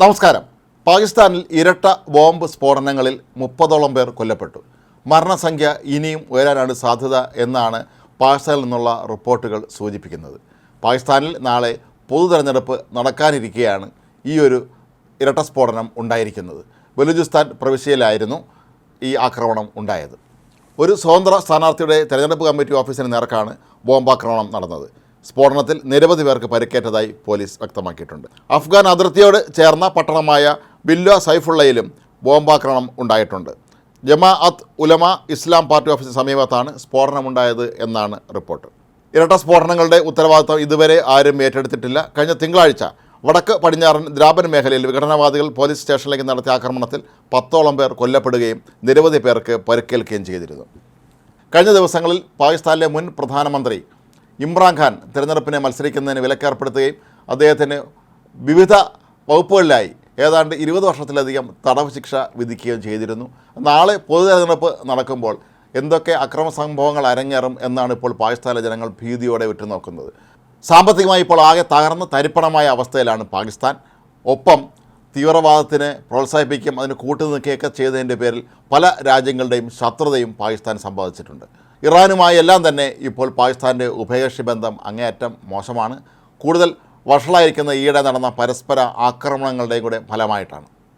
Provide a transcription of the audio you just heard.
നമസ്കാരം. പാകിസ്ഥാനിൽ ഇരട്ട ബോംബ് സ്ഫോടനങ്ങളിൽ മുപ്പതോളം പേർ കൊല്ലപ്പെട്ടു. മരണസംഖ്യ ഇനിയും ഉയരാനാണ് സാധ്യത എന്നാണ് പാകിസ്ഥാനിൽ നിന്നുള്ള റിപ്പോർട്ടുകൾ സൂചിപ്പിക്കുന്നത്. പാകിസ്ഥാനിൽ നാളെ പൊതു തെരഞ്ഞെടുപ്പ് നടക്കാനിരിക്കെയാണ് ഈ ഒരു ഇരട്ട സ്ഫോടനം ഉണ്ടായിരിക്കുന്നത്. ബലൂചിസ്ഥാൻ പ്രവിശ്യയിലായിരുന്നു ഈ ആക്രമണം ഉണ്ടായത്. ഒരു സ്വതന്ത്ര സ്ഥാനാർത്ഥിയുടെ തെരഞ്ഞെടുപ്പ് കമ്മിറ്റി ഓഫീസിന് നേർക്കാണ് ബോംബാക്രമണം നടന്നത്. സ്ഫോടനത്തിൽ നിരവധി പേർക്ക് പരിക്കേറ്റതായി പോലീസ് വ്യക്തമാക്കിയിട്ടുണ്ട്. അഫ്ഗാൻ അതിർത്തിയോട് ചേർന്ന പട്ടണമായ ബില്ല സൈഫുള്ളയിലും ബോംബാക്രമണം ഉണ്ടായിട്ടുണ്ട്. ജമാ അത്ത് ഉലമ ഇസ്ലാം പാർട്ടി ഓഫീസിന് സമീപത്താണ് സ്ഫോടനമുണ്ടായത് എന്നാണ് റിപ്പോർട്ട്. ഇരട്ട സ്ഫോടനങ്ങളുടെ ഉത്തരവാദിത്തം ഇതുവരെ ആരും ഏറ്റെടുത്തിട്ടില്ല. കഴിഞ്ഞ തിങ്കളാഴ്ച വടക്ക് പടിഞ്ഞാറൻ ദ്രാപൻ മേഖലയിൽ വിഘടനവാദികൾ പോലീസ് സ്റ്റേഷനിലേക്ക് നടത്തിയ ആക്രമണത്തിൽ പത്തോളം പേർ കൊല്ലപ്പെടുകയും നിരവധി പേർക്ക് പരിക്കേൽക്കുകയും ചെയ്തിരുന്നു. കഴിഞ്ഞ ദിവസങ്ങളിൽ പാകിസ്ഥാനിലെ മുൻ പ്രധാനമന്ത്രി ഇമ്രാൻഖാൻ തിരഞ്ഞെടുപ്പിനെ മത്സരിക്കുന്നതിന് വിലക്കേർപ്പെടുത്തുകയും അദ്ദേഹത്തിന് വിവിധ വകുപ്പുകളിലായി ഏതാണ്ട് ഇരുപത് വർഷത്തിലധികം തടവ് ശിക്ഷ വിധിക്കുകയും ചെയ്തിരുന്നു. നാളെ പൊതു തെരഞ്ഞെടുപ്പ് നടക്കുമ്പോൾ എന്തൊക്കെ അക്രമ സംഭവങ്ങൾ അരങ്ങേറും എന്നാണ് ഇപ്പോൾ പാകിസ്ഥാനിലെ ജനങ്ങൾ ഭീതിയോടെ ഉറ്റുനോക്കുന്നത്. സാമ്പത്തികമായി ഇപ്പോൾ ആകെ തകർന്ന തരിപ്പണമായ അവസ്ഥയിലാണ് പാകിസ്ഥാൻ. ഒപ്പം തീവ്രവാദത്തിനെ പ്രോത്സാഹിപ്പിക്കുകയും അതിന് കൂട്ടുനിൽക്കുകയൊക്കെ ചെയ്തതിന്റെ പേരിൽ പല രാജ്യങ്ങളുടെയും ശത്രുതയും പാകിസ്ഥാൻ സമ്പാദിച്ചിട്ടുണ്ട്. ഇറാനുമായി എല്ലാം തന്നെ ഇപ്പോൾ പാകിസ്ഥാന്റെ ഉഭയകക്ഷി ബന്ധം അങ്ങേയറ്റം മോശമാണ്. കൂടുതൽ വഷളായിരിക്കുന്ന ഈയിടെ നടന്ന പരസ്പര ആക്രമണങ്ങളുടെയും കൂടെ ഫലമായിട്ടാണ്.